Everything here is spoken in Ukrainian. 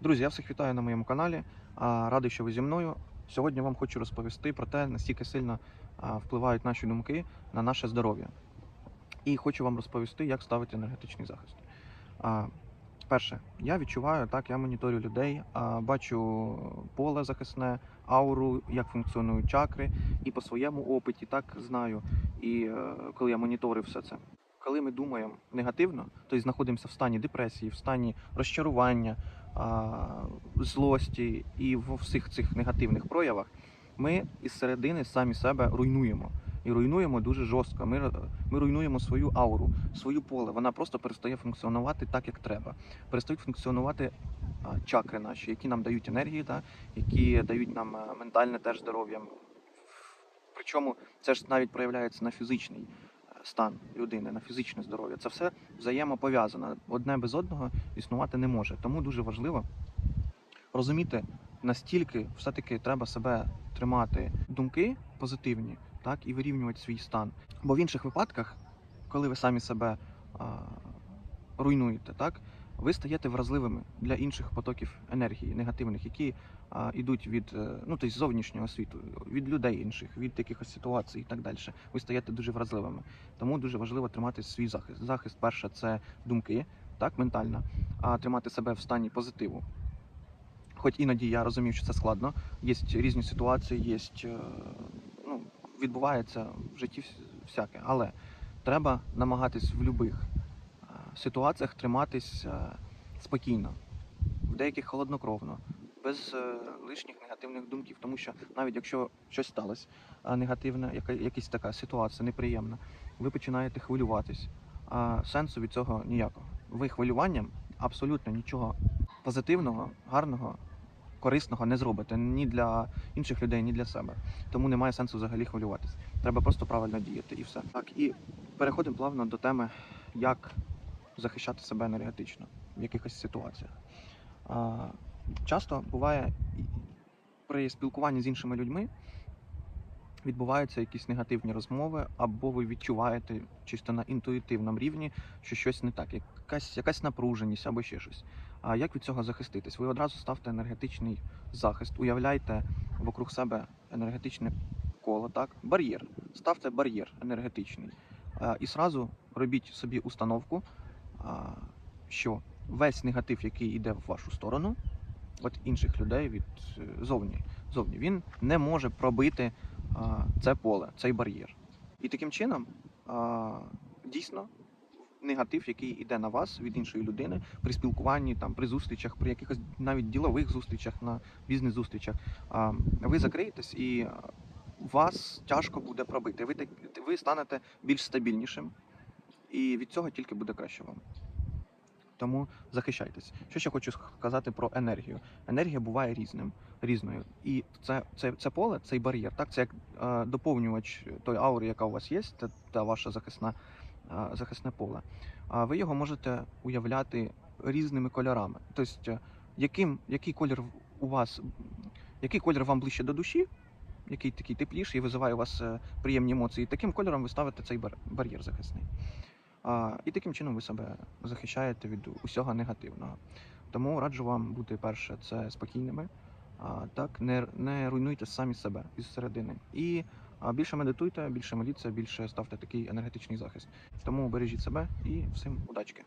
Друзі, я всіх вітаю на моєму каналі. Радий, що ви зі мною. Сьогодні вам хочу розповісти про те, наскільки сильно впливають наші думки на наше здоров'я. І хочу вам розповісти, як ставити енергетичний захист. Перше, я відчуваю, так, я моніторю людей, бачу поле захисне, ауру, як функціонують чакри, і по своєму опиті так знаю. І е, коли я моніторив все це. Коли ми думаємо негативно, то знаходимося в стані депресії, в стані розчарування, злості і в всіх цих негативних проявах, ми із середини самі себе руйнуємо. І руйнуємо дуже жорстко. Ми, ми руйнуємо свою ауру, свою поле. Вона просто перестає функціонувати так, як треба. Перестають функціонувати чакри наші, які нам дають енергію, та, які дають нам е, ментальне теж здоров'я. Причому це ж навіть проявляється на фізичний е, стан людини, на фізичне здоров'я. Це все взаємопов'язано. Одне без одного існувати не може. Тому дуже важливо розуміти, настільки все-таки треба себе тримати думки позитивні, так, і вирівнювати свій стан. Бо в інших випадках, коли ви самі себе а, руйнуєте, так, ви стаєте вразливими для інших потоків енергії негативних, які а, йдуть від е, ну, тобто зовнішнього світу, від людей інших, від якихось ситуацій і так далі. Ви стаєте дуже вразливими. Тому дуже важливо тримати свій захист. Захист, перше, це думки, так, ментально, а тримати себе в стані позитиву. Хоч іноді я розумів, що це складно. Є різні ситуації, є, е, ну, відбувається в житті всяке. Але треба намагатись в будь-яких ситуаціях триматись е, спокійно, в деяких холоднокровно, без е, лишніх негативних думків. Тому що навіть якщо щось сталося негативне, яка, якась така ситуація неприємна, ви починаєте хвилюватись. А сенсу від цього ніякого. Ви хвилюванням абсолютно нічого позитивного, гарного, корисного не зробите ні для інших людей, ні для себе. Тому немає сенсу взагалі хвилюватись. Треба просто правильно діяти і все. Так, і переходимо плавно до теми, як захищати себе енергетично в якихось ситуаціях. Часто буває при спілкуванні з іншими людьми відбуваються якісь негативні розмови, або ви відчуваєте чисто на інтуїтивному рівні, що щось не так, якась, якась напруженість або ще щось. А як від цього захиститись? Ви одразу ставте енергетичний захист, уявляйте вокруг себе енергетичне коло, так? Бар'єр. Ставте бар'єр енергетичний. І сразу робіть собі установку, що весь негатив, який йде в вашу сторону, від інших людей, від е, зовні, зовні він не може пробити це поле, цей бар'єр. І таким чином, дійсно, негатив, який йде на вас від іншої людини при спілкуванні, там, при зустрічах, при якихось навіть ділових зустрічах, на бізнес-зустрічах, ви закриєтесь і вас тяжко буде пробити. Ви, ви станете більш стабільнішим, і від цього тільки буде краще вам. Тому захищайтесь. Що ще хочу сказати про енергію. Енергія буває різним, різною. І це, це, це поле, цей бар'єр, так, це як е, доповнювач тої аури, яка у вас є, це та ваша захисна, е, захисне поле. А ви його можете уявляти різними кольорами. Тобто, яким, який колір у вас, який колір вам ближче до душі, який такий тепліший і визиває у вас е, приємні емоції, таким кольором ви ставите цей бар'єр захисний. І таким чином ви себе захищаєте від усього негативного. Тому раджу вам бути перше це спокійними, так не, не руйнуйте самі себе із середини. І більше медитуйте, більше моліться, більше ставте такий енергетичний захист. Тому бережіть себе і всім удачки.